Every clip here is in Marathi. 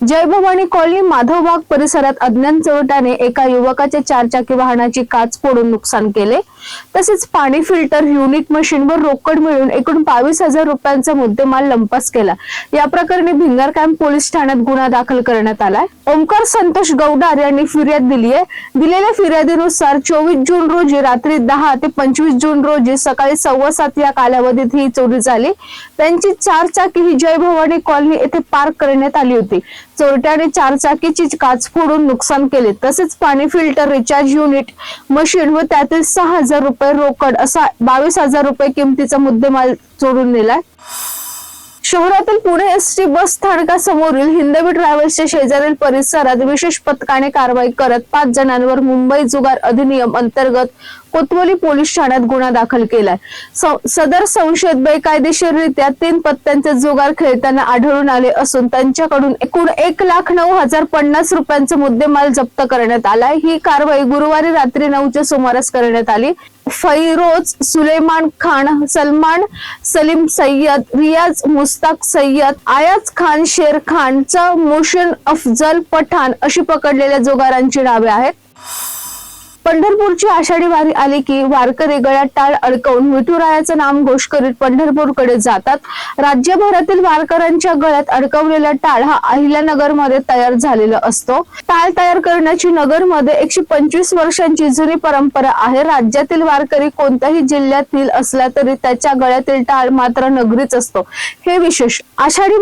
जयभवानी कॉलनी माधवबाग परिसरात अज्ञान चोरट्याने एका युवकाच्या चारचाकी वाहनाची काच फोडून नुकसान केले. तसेच पाणी फिल्टर युनिट मशीनवर रोकड मिळून एकूण बावीस हजार रुपयांचा मुद्देमाल लंपास केला. या प्रकरणी भिंगार कॅम्प पोलीस ठाण्यात गुन्हा दाखल करण्यात आलाय. ओमकार संतोष गौडार यांनी फिर्याद दिली आहे. दिलेल्या फिर्यादीनुसार चोवीस जून रोजी रात्री दहा ते पंचवीस जून रोजी सकाळी सव्वा सात या कालावधीत ही चोरी झाली. त्यांची चारचाकी ही जय भवानी कॉलनी येथे पार्क करण्यात आली होती. चोरट्याने चार चाकीची काच फोडून नुकसान केले. तसेच पाणी फिल्टर रिचार्ज युनिट मशीन व त्यातील सहा हजार रुपये रोकड असा बावीस हजार रुपये किमतीचा मुद्देमाल चोरून नेलाय. शहरातील पुणे एस टी बस स्थानकासमोरील हिंदवी ट्रॅव्हल्सच्या शेजारील परिसरात विशेष पथकाने कारवाई करत पाच जणांवर मुंबई जुगार अधिनियम अंतर्गत कोतवली पोलीस ठाण्यात गुन्हा दाखल केलाय. सदर संशयित बेकायदेशीररित्या तीन पत्त्यांचे जुगार खेळताना आढळून आले असून त्यांच्याकडून एकूण एक लाख नऊ हजार पन्नास रुपयांचा मुद्देमाल जप्त करण्यात आलाय. ही कारवाई गुरुवारी रात्री नऊच्या सुमारास करण्यात आली. फैरोज सुलेमान खान सलमान सलीम सय्यद रियाज मुस्ताक सय्यद आयाज खान शेर खानचं मोशन अफजल पठाण अशी पकडलेल्या जोगारांची नावे आहेत. पंढरपूरची आषाढी वारी आली की वारकरी गळ्यात टाळ अडकवून विठुरायाचं नाम घोष करीत पंढरपूरकडे जातात. राज्यभरातील वारकऱ्यांच्या गळ्यात अडकवलेला टाळ हा अहिल्यानगरमध्ये तयार झालेला असतो. टाळ तयार करण्याची नगरमध्ये एकशे पंचवीस वर्षांची जुनी परंपरा आहे. राज्यातील वारकरी कोणत्याही जिल्ह्यातील असला तरी त्याच्या गळ्यातील टाळ मात्र नगरीच असतो. हे विशेष आषाढी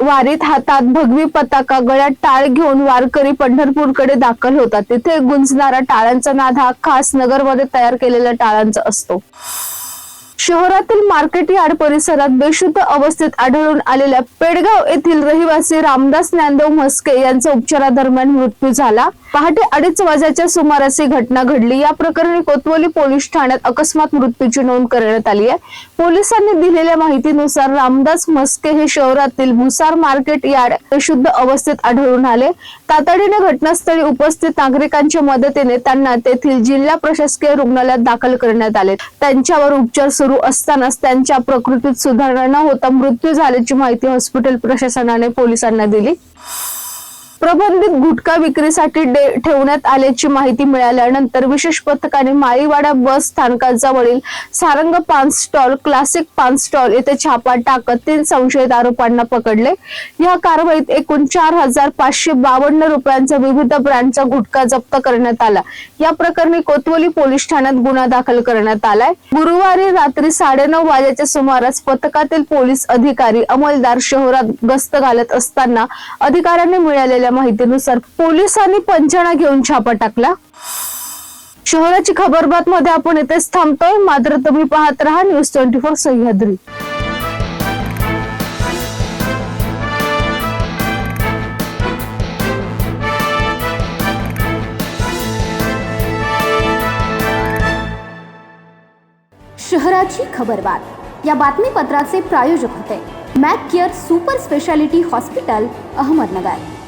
वारीत हातात भगवी पताका गळ्यात टाळ घेऊन वारकरी पंढरपूरकडे दाखल होतात. तिथे गुंजणारा टाळांचा नाद हा खास नगरमध्ये तयार केलेल्या टाळांचा असतो. शहरातील मार्केट यार्ड परिसरात बेशुद्ध अवस्थेत आढळून आलेल्या पेडगाव येथील रहिवासी रामदास ज्ञानदेव म्हस्के यांचा उपचारादरम्यान मृत्यू झाला. पहाटे अडीच वाजाच्या सुमारास ही घटना घडली. या प्रकरणी कोतवली पोलीस ठाण्यात अकस्मात मृत्यूची नोंद करण्यात आली आहे. पोलिसांनी दिलेल्या माहितीनुसार रामदास म्हस्के हे शहरातील भुसार मार्केट यार्ड बेशुद्ध अवस्थेत आढळून आले. तातडीने घटनास्थळी उपस्थित नागरिकांच्या मदतीने त्यांना तेथील जिल्हा प्रशासकीय रुग्णालयात दाखल करण्यात आले. त्यांच्यावर उपचार सुरू असतानाच त्यांच्या प्रकृतीत सुधारणा न होता. मृत्यू झाल्याची माहिती हॉस्पिटल प्रशासनाने पोलिसांना दिली. प्रबंधित गुटखा विक्रीसाठी ठेवण्यात आल्याची माहिती मिळाल्यानंतर विशेष पथकाने माळीवाडा बस स्थानकाजवळील सारंग पान स्टॉल क्लासिक पान स्टॉल येथे छापा टाकत तीन संशयित आरोपांना पकडले. या कारवाईत एकूण चार हजार पाचशे बावन्न रुपयांचा विविध ब्रँडचा गुटखा जप्त करण्यात आला. या प्रकरणी कोतवली पोलीस ठाण्यात गुन्हा दाखल करण्यात आलाय. गुरुवारी रात्री साडेनऊ वाजेच्या सुमारास पथकातील पोलीस अधिकारी अंमलदार शहरात गस्त घालत असताना अधिकाऱ्यांनी मिळालेल्या माहितीनुसार पोलिसांनी पंचणा घेऊन छापा टाकला. शहराची खबरबात मध्ये आपण इथेच थांबतोय. मात्र तुम्ही पाहत राहा न्यूज ट्वेंटी फोर सह्याद्री. शहराची खबरबात. या बातमीपत्राचे प्रायोजक होते. Mac Care super speciality hospital Ahmednagar.